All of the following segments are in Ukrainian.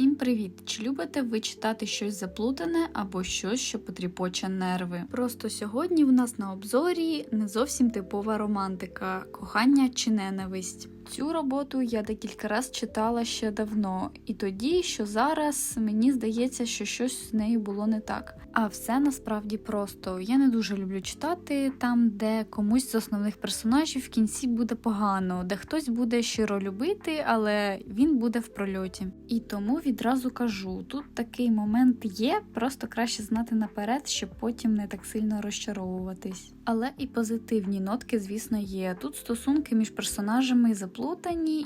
Всім привіт! Чи любите ви читати щось заплутане або щось, що потріпоче нерви? Просто сьогодні в нас на обзорі не зовсім типова романтика, кохання чи ненависть. Цю роботу я декілька раз читала ще давно, і тоді, що зараз, мені здається, що щось з нею було не так. А все насправді просто. Я не дуже люблю читати там, де комусь з основних персонажів в кінці буде погано, де хтось буде щиро любити, але він буде в прольоті. І тому відразу кажу: тут такий момент є, просто краще знати наперед, щоб потім не так сильно розчаровуватись. Але і позитивні нотки, звісно, є. Тут стосунки між персонажами заплутані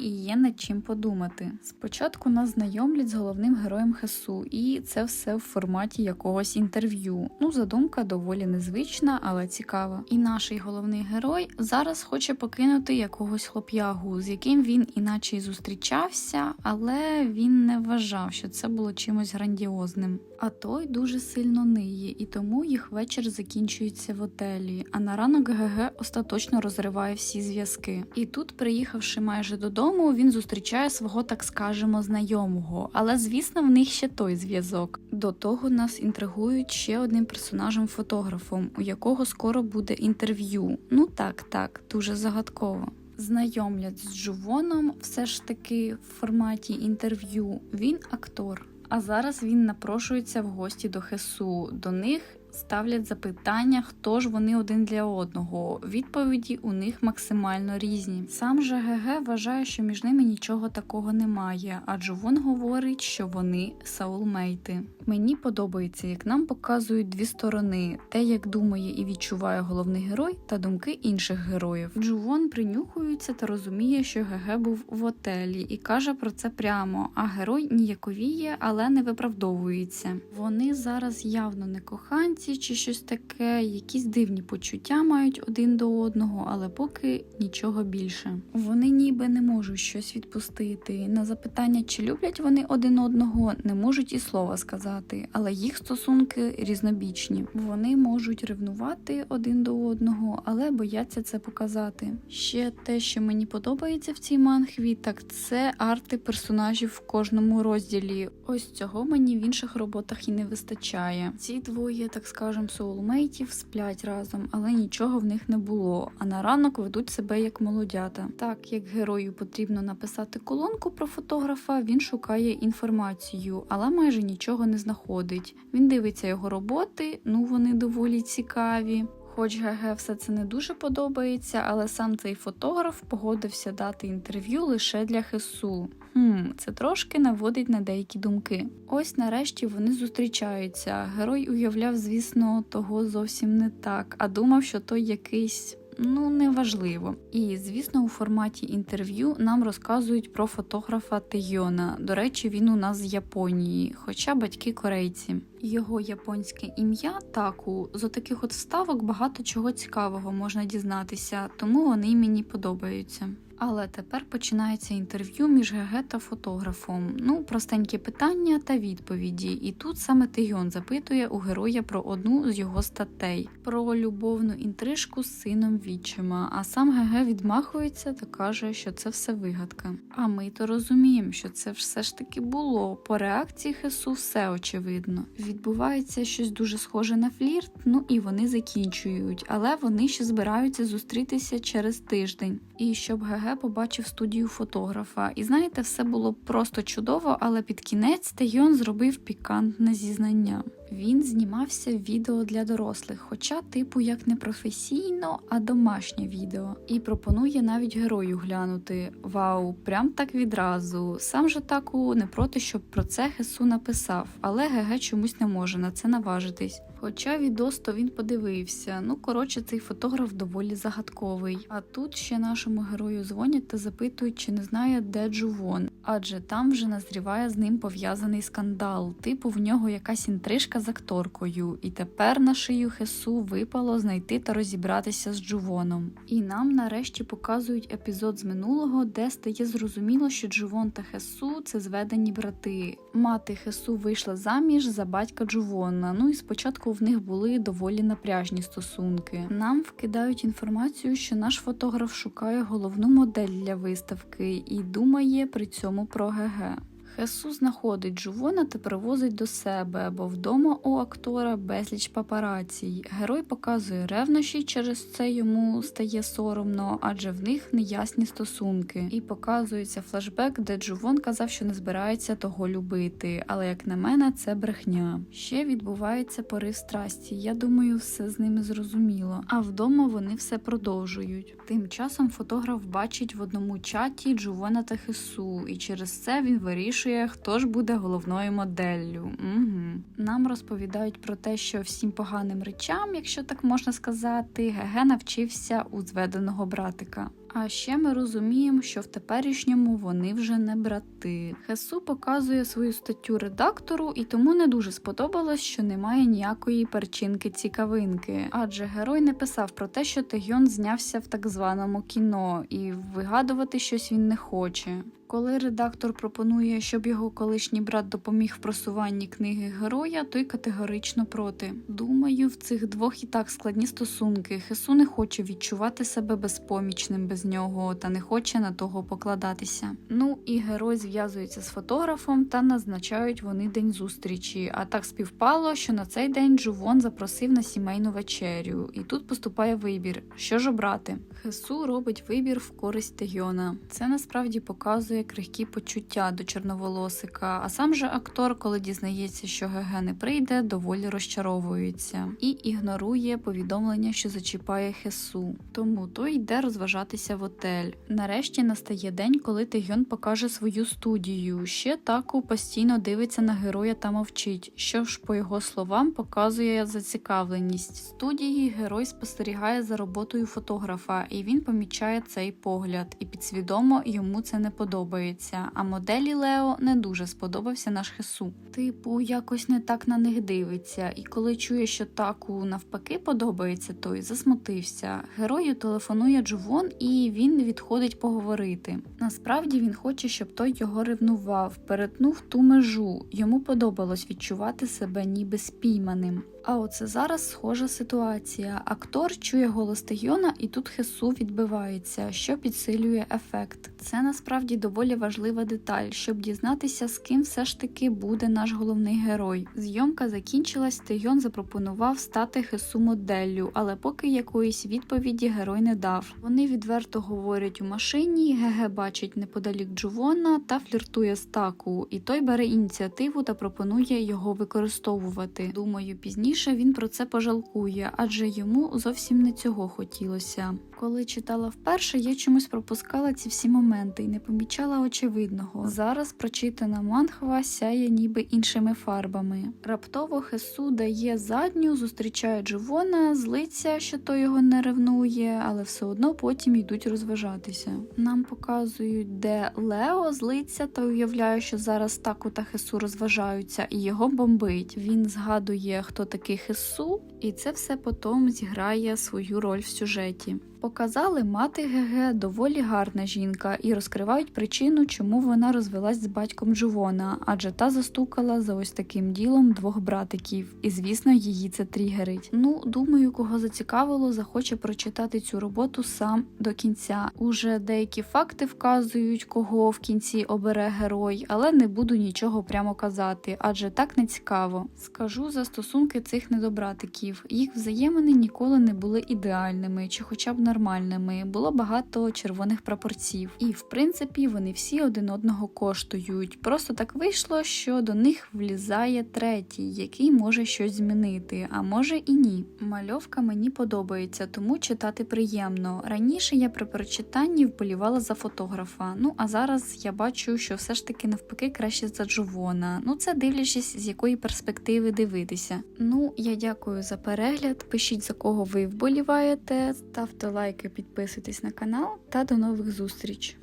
і є над чим подумати. Спочатку нас знайомлять з головним героєм Хесу, і це все в форматі якогось інтерв'ю. Ну, задумка доволі незвична, але цікава. І наш головний герой зараз хоче покинути якогось хлоп'ягу, з яким він іначе й зустрічався, але він не вважав, що це було чимось грандіозним. А той дуже сильно ниє, і тому їх вечір закінчується в отелі. А на ранок ГГ остаточно розриває всі зв'язки. І тут, приїхавши майже додому, він зустрічає свого, так скажемо, знайомого. Але звісно, в них ще той зв'язок. До того нас інтригують ще одним персонажем-фотографом, у якого скоро буде інтерв'ю. Ну так, так, дуже загадково. Знайомлять з Джувоном, все ж таки в форматі інтерв'ю. Він актор. А зараз він напрошується в гості до Хесу. До них ставлять запитання, хто ж вони один для одного. Відповіді у них максимально різні. Сам же ГГ вважає, що між ними нічого такого немає, а Джувон говорить, що вони саулмейти. Мені подобається, як нам показують дві сторони: те, як думає і відчуває головний герой, та думки інших героїв. Джувон принюхується та розуміє, що ГГ був в отелі, і каже про це прямо. А герой ніяковіє, але не виправдовується. Вони зараз явно не коханці чи щось таке, якісь дивні почуття мають один до одного, але поки нічого більше. Вони ніби не можуть щось відпустити. На запитання, чи люблять вони один одного, не можуть і слова сказати, але їх стосунки різнобічні. Вони можуть ревнувати один до одного, але бояться це показати. Ще те, що мені подобається в цій манхві, так це арти персонажів в кожному розділі. Ось цього мені в інших роботах і не вистачає. Ці двоє, так скажем, соулмейтів сплять разом, але нічого в них не було. А на ранок ведуть себе як молодята. Так як герою потрібно написати колонку про фотографа, він шукає інформацію, але майже нічого не знаходить. Він дивиться його роботи, ну вони доволі цікаві. Хоч ГГ все це не дуже подобається, але сам цей фотограф погодився дати інтерв'ю лише для Хесу. Хм, це трошки наводить на деякі думки. Ось нарешті вони зустрічаються. Герой уявляв, звісно, того зовсім не так, а думав, що той якийсь. Ну, неважливо. І, звісно, у форматі інтерв'ю нам розказують про фотографа Тейона. До речі, він у нас з Японії, хоча батьки корейці. Його японське ім'я таку з отаких от вставок багато чого цікавого можна дізнатися, тому вони мені подобаються. Але тепер починається інтерв'ю між ГГ та фотографом. Ну, простенькі питання та відповіді. І тут саме Тигьон запитує у героя про одну з його статей, про любовну інтрижку з сином відчима. А сам ГГ відмахується та каже, що це все вигадка. А ми то розуміємо, що це все ж таки було. По реакції Хесу все очевидно. Відбувається щось дуже схоже на флірт, ну і вони закінчують, але вони ще збираються зустрітися через тиждень. І щоб ГГ побачив студію фотографа. І знаєте, все було просто чудово, але під кінець Тайон зробив пікантне зізнання. Він знімався відео для дорослих, хоча, типу, як не професійно, а домашнє відео. І пропонує навіть герою глянути. Вау, прям так відразу. Сам же таку не проти, щоб про це Хесу написав, але ГГ чомусь не може на це наважитись. Хоча відос то він подивився. Ну, коротше, цей фотограф доволі загадковий. А тут ще нашому герою дзвонять та запитують, чи не знає, де Джувон, адже там вже назріває з ним пов'язаний скандал. Типу в нього якась інтрижка з акторкою, і тепер на шию Хесу випало знайти та розібратися з Джувоном. І нам нарешті показують епізод з минулого, де стає зрозуміло, що Джувон та Хесу це зведені брати. Мати Хесу вийшла заміж за батька Джувона. Ну і спочатку в них були доволі напряжні стосунки. Нам вкидають інформацію, що наш фотограф шукає головну модель для виставки і думає при цьому про ГГ. Хесу знаходить Джувона та привозить до себе, бо вдома у актора безліч папарацій. Герой показує ревнощі, через це йому стає соромно, адже в них неясні стосунки. І показується флешбек, де Джувон казав, що не збирається того любити. Але як на мене, це брехня. Ще відбувається порив страсті. Я думаю, все з ними зрозуміло. А вдома вони все продовжують. Тим часом фотограф бачить в одному чаті Джувона та Хесу, і через це він вирішує, хто ж буде головною моделлю. Угу. Нам розповідають про те, що всім поганим речам, якщо так можна сказати, Геге навчився у зведеного братика. А ще ми розуміємо, що в теперішньому вони вже не брати. Хесу показує свою статтю редактору, і тому не дуже сподобалось, що немає ніякої перчинки цікавинки. Адже герой не писав про те, що Тегьон знявся в так званому кіно, і вигадувати щось він не хоче. Коли редактор пропонує, щоб його колишній брат допоміг в просуванні книги героя, той категорично проти. Думаю, в цих двох і так складні стосунки. Хесу не хоче відчувати себе безпомічним без нього та не хоче на того покладатися. Ну і герой зв'язується з фотографом та назначають вони день зустрічі. А так співпало, що на цей день Джувон запросив на сімейну вечерю, і тут поступає вибір, що ж обрати. Хесу робить вибір в користь Тегьона. Це насправді показує крихкі почуття до чорноволосика. А сам же актор, коли дізнається, що ГГ не прийде, доволі розчаровується і ігнорує повідомлення, що зачіпає Хесу. Тому той йде розважатися в отель. Нарешті настає день, коли Тегьон покаже свою студію. Ще таку постійно дивиться на героя та мовчить. Що ж, по його словам, показує зацікавленість студії. Герой спостерігає за роботою фотографа, і він помічає цей погляд, і підсвідомо йому це не подобається. А моделі Лео не дуже сподобався наш Хесу. Типу, якось не так на них дивиться, і коли чує, що таку навпаки подобається, той засмутився. Герою телефонує Джувон, і він відходить поговорити. Насправді він хоче, щоб той його ревнував, перетнув ту межу. Йому подобалось відчувати себе ніби спійманим. А оце зараз схожа ситуація. Актор чує голос Тегіона і тут Хесу відбивається, що підсилює ефект. Це насправді доволі важлива деталь, щоб дізнатися, з ким все ж таки буде наш головний герой. Зйомка закінчилась, Тегьон запропонував стати Хесу моделлю, але поки якоїсь відповіді герой не дав. Вони відверто говорять у машині. Геге бачить неподалік Джувона та фліртує з таку, і той бере ініціативу та пропонує його використовувати. Думаю, пізніше він про це пожалкує, адже йому зовсім не цього хотілося. Коли читала вперше, я чомусь пропускала ці всі моменти і не помічала очевидного. Зараз прочитана манхва сяє ніби іншими фарбами. Раптово Хесу дає задню, зустрічає Дживона, злиться, що той його не ревнує, але все одно потім йдуть розважатися. Нам показують, де Лео злиться та уявляє, що зараз таку та Хесу розважаються, і його бомбить. Він згадує, хто такий Хесу, і це все потім зіграє свою роль в сюжеті. Показали мати ГГ доволі гарна жінка і розкривають причину, чому вона розвелась з батьком Джувона, адже та застукала за ось таким ділом двох братиків, і звісно, її це тригерить. Ну, думаю, кого зацікавило, захоче прочитати цю роботу сам до кінця. Уже деякі факти вказують, кого в кінці обере герой, але не буду нічого прямо казати, адже так не цікаво. Скажу за стосунки цих недобратиків. Їх взаємини ніколи не були ідеальними чи хоча б нормальними. Було багато червоних прапорців, і в принципі вони всі один одного коштують. Просто так вийшло, що до них влізає третій, який може щось змінити, а може і ні. Мальовка мені подобається, тому читати приємно. Раніше я при прочитанні вболівала за фотографа. Ну а зараз я бачу, що все ж таки навпаки краще за Джовона. Ну це дивлячись, з якої перспективи дивитися. Ну я дякую за перегляд. Пишіть за кого ви вболіваєте, ставте лайки, підписуйтесь на канал та до нових зустріч.